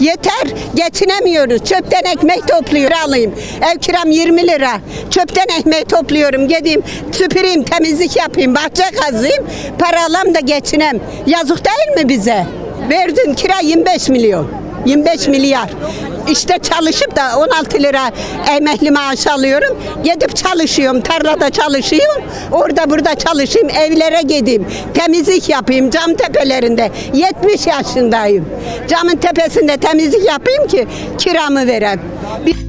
Yeter geçinemiyoruz. Çöpten ekmek topluyor alayım. Ev kiram 20 lira. Çöpten ekmek topluyorum. Gideyim süpüreyim temizlik yapayım. Bahçe kazıyım. Para alam da geçinem. Yazık değil mi bize? Verdin kira 25 milyon. 25 milyar. İşte çalışıp da 16 lira emekli maaş alıyorum. Gidip çalışıyorum. Tarlada çalışıyorum. Orada burada çalışayım. Evlere gideyim. Temizlik yapayım. Cam tepelerinde. 70 yaşındayım. Camın tepesinde temizlik yapayım ki kiramı verem. Bir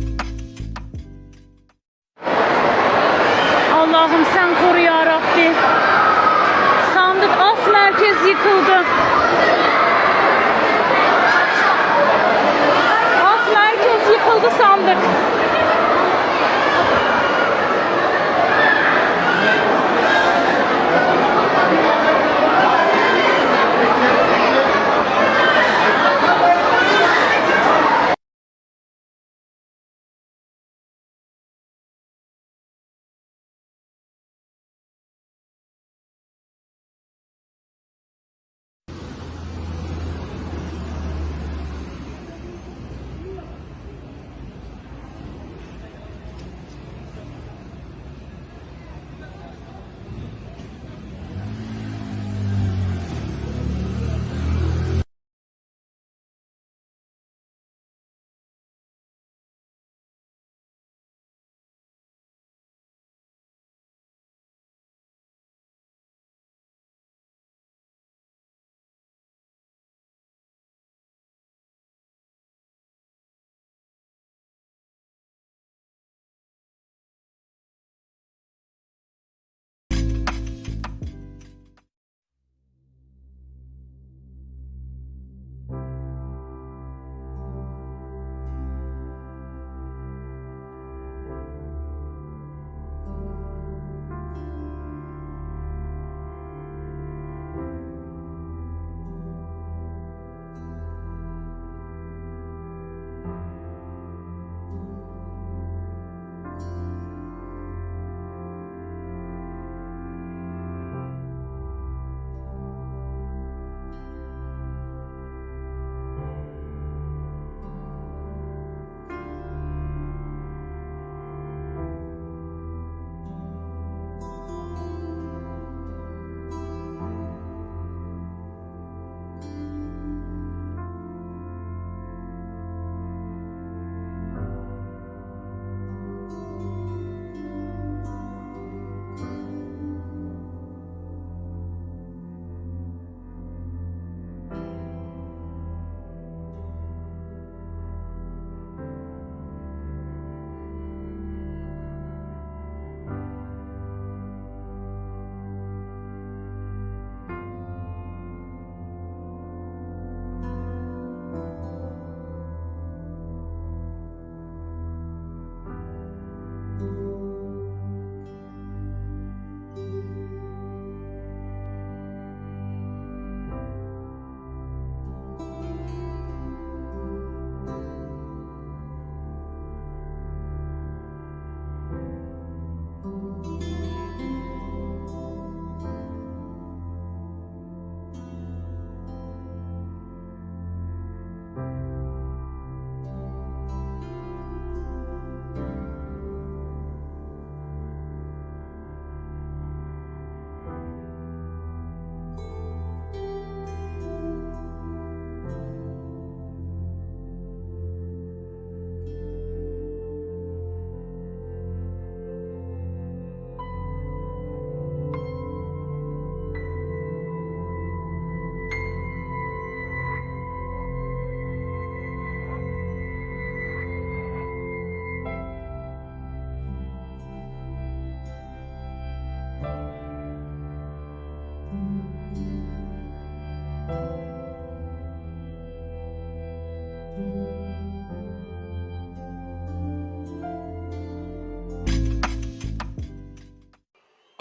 sandık.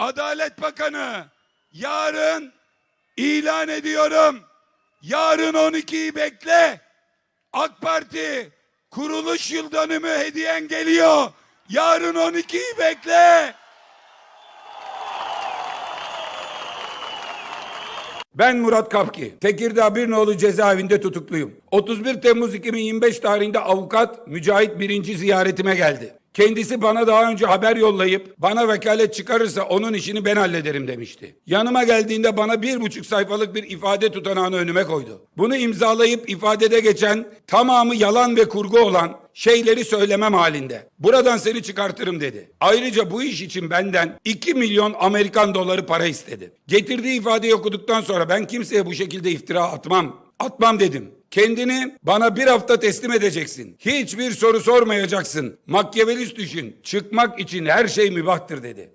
Adalet Bakanı yarın ilan ediyorum. Yarın 12'yi bekle. AK Parti kuruluş yıl dönümü hediyen geliyor. Yarın 12'yi bekle. Ben Murat Kapki. Tekirdağ Birnoğlu cezaevinde tutukluyum. 31 Temmuz 2025 tarihinde avukat Mücahit Birinci ziyaretime geldi. Kendisi bana daha önce haber yollayıp bana vekalet çıkarırsa onun işini ben hallederim demişti. Yanıma geldiğinde bana bir buçuk sayfalık bir ifade tutanağını önüme koydu. Bunu imzalayıp ifadede geçen tamamı yalan ve kurgu olan şeyleri söylemem halinde. Buradan seni çıkartırım dedi. Ayrıca bu iş için benden 2 milyon Amerikan doları para istedi. Getirdiği ifadeyi okuduktan sonra ben kimseye bu şekilde iftira atmam. Atmam dedim. Kendini bana bir hafta teslim edeceksin. Hiçbir soru sormayacaksın. Makyavelist düşün. Çıkmak için her şey mübahtır dedi.